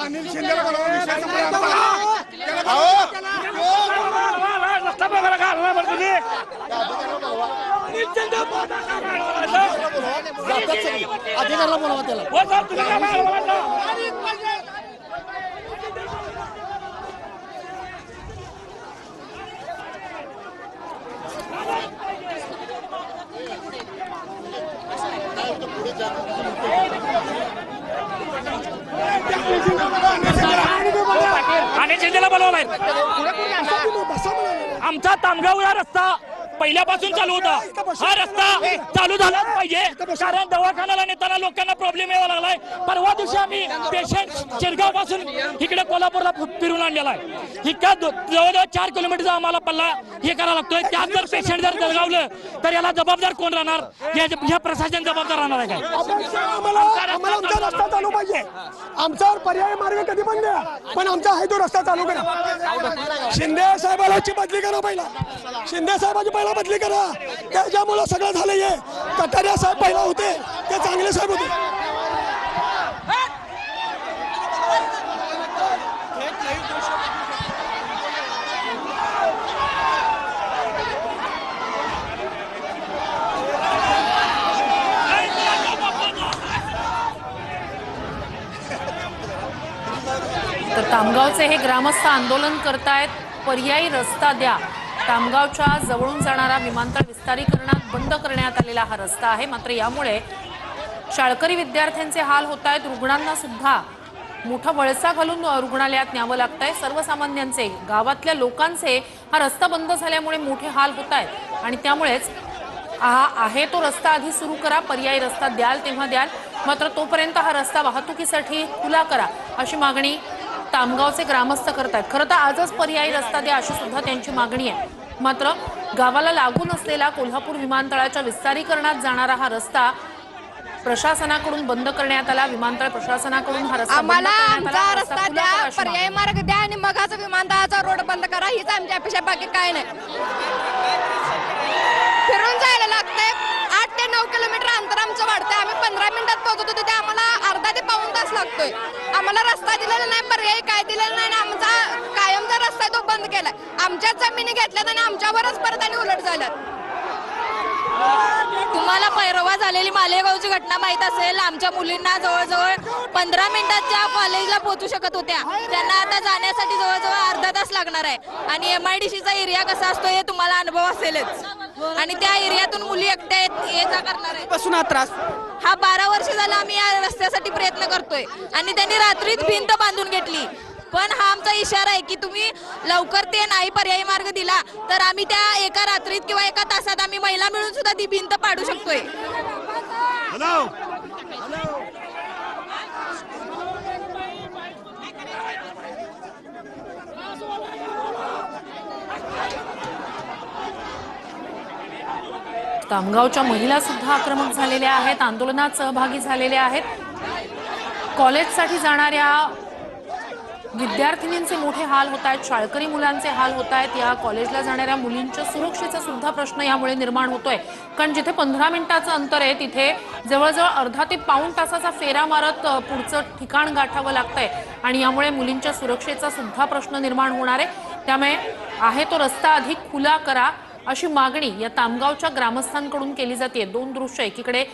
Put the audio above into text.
अनिल शिंदेला बोलावा विषय रस्ता बघायला घालणार बरं तुम्ही अधिकाऱ्याला बोलवा त्याला ठाणे जिल्ह्याला बोलवलाय. आमचा तामगाव या रस्ता पहिल्यापासून चालू होता. हा रस्ता चालू झालाच पाहिजे. कारण दवाखान्याला नेताना लोकांना प्रॉब्लेम यावा लागलाय. परवा दिवशी आम्ही पेशंट शिरगावपासून इकडे कोल्हापूरला फिरून आणलेला आहे. इतका जवळजवळ चार किलोमीटरचा आम्हाला पल्ला हे करावा लागतोय. त्यात जर पेशंट जर दगावलं तर याला जबाबदार कोण राहणार? या प्रशासन जबाबदार राहणार आहे काय? आम्हाला आमचा रस्ता चालू पाहिजे. आमच्यावर पर्याय मार्ग कधी पण द्या पण आमचा आहे तो रस्ता चालू करा. शिंदे साहेबांची बदली करा पहिला. शिंदे साहेबांची पहिला बदली करा. त्याच्यामुळं सगळं झालं हे कटारिया साहेब पहिला होते. ते चांगले साहेब होते. तर तामगावचे हे ग्रामस्थ आंदोलन करतायत. पर्यायी रस्ता द्या. तामगावच्या जवळून जाणारा विमानतळ विस्तारीकरणात बंद करण्यात आलेला हा रस्ता आहे. मात्र यामुळे शाळकरी विद्यार्थ्यांचे हाल होत आहेत रुग्णांना सुद्धा मोठा वळसा घालून रुग्णालयात न्यावं लागत आहे सर्वसामान्यांचे गावातल्या लोकांचे हा रस्ता बंद झाल्यामुळे मोठे हाल होत आहेत आणि त्यामुळेच हा आहे तो रस्ता. आधी सुरू करा. पर्यायी रस्ता द्याल तेव्हा द्याल. मात्र तोपर्यंत हा रस्ता वाहतुकीसाठी खुला करा अशी मागणी तामगावचे ग्रामस्थ करत आहेत खरं तर आजच पर्यायी रस्ता द्या अशी सुद्धा त्यांची मागणी आहे. मात्र गावाला लागून असलेला कोल्हापूर विमानतळाच्या विस्तारीकरणात जाणारा हा रस्ता प्रशासनाकडून बंद करण्यात आला. विमानतळ प्रशासनाकडून हा रस्ता बंद आम्हाला करण्यात. आमचा रस्ता खुला द्या करा अशी पर्यायी. मार्ग द्या आणि मगाचा विमानतळाचा रोड बंद करा. हीच आमची अपेक्षा बाकी काय नाही. फिरून जायला लागतंय. आठ ते नऊ किलोमीटर अंतर आमचं वाढतंय. आम्ही पंधरा मिनिटात पोहोचतो तिथे आम्हाला अर्धा ते पाऊण तास लागतोय. आम्हाला रस्ता दिलेला नाही पर्यायी काय दिलेला नाही आणि आमचा आमच्याच जमिनी घेतल्यात आणि आमच्यावरच परत आणि उलट झाल्यात तुम्हाला पैरवा झालेली मालेगावची घटना माहीत असेल आमच्या मुलींना जवळजवळ पंधरा मिनिटात त्या कॉलेजला पोहोचू शकत होत्या. त्यांना आता जाण्यासाठी जवळजवळ अर्धा तास लागणार आहे. आणि एम आय डी सीचा एरिया कसा असतो हे तुम्हाला अनुभव असेलच. आणि त्या एरियातून मुली एकट्या ये जा करणार आहे पासून हा त्रास. हा बारा वर्ष झाला आम्ही या रस्त्यासाठी प्रयत्न करतोय. आणि त्यांनी रात्रीच भिंत बांधून घेतली. पण हा आमचा इशारा आहे की तुम्ही लवकर ते नाही पर्यायी मार्ग दिला तर आम्ही त्या एका रात्रीत किंवा एका तासात आम्ही महिला मिळून सुद्धा ती भिंत पाडू शकतोय. तामगावच्या महिला सुद्धा आक्रमक झालेल्या आहेत आंदोलनात सहभागी झालेल्या आहेत. कॉलेजसाठी जाणाऱ्या विद्यार्थिनींचे मोठे हाल होत आहेत शाळकरी मुलांचे हाल होत आहेत. या कॉलेजला जाणाऱ्या मुलींच्या सुरक्षेचा सुद्धा प्रश्न यामुळे निर्माण होतोय. कारण जिथे पंधरा मिनिटाचं अंतर आहे तिथे जवळजवळ अर्धा ते पाऊण तासाचा फेरा मारत पुढचं ठिकाण गाठावं लागतंय. आणि यामुळे मुलींच्या सुरक्षेचा सुद्धा प्रश्न निर्माण होणार आहे. त्यामुळे आहे तो रस्ता अधिक खुला करा अशी मागणी या तामगावच्या ग्रामस्थांकडून केली जाते. दोन दृश्य एकीकडे.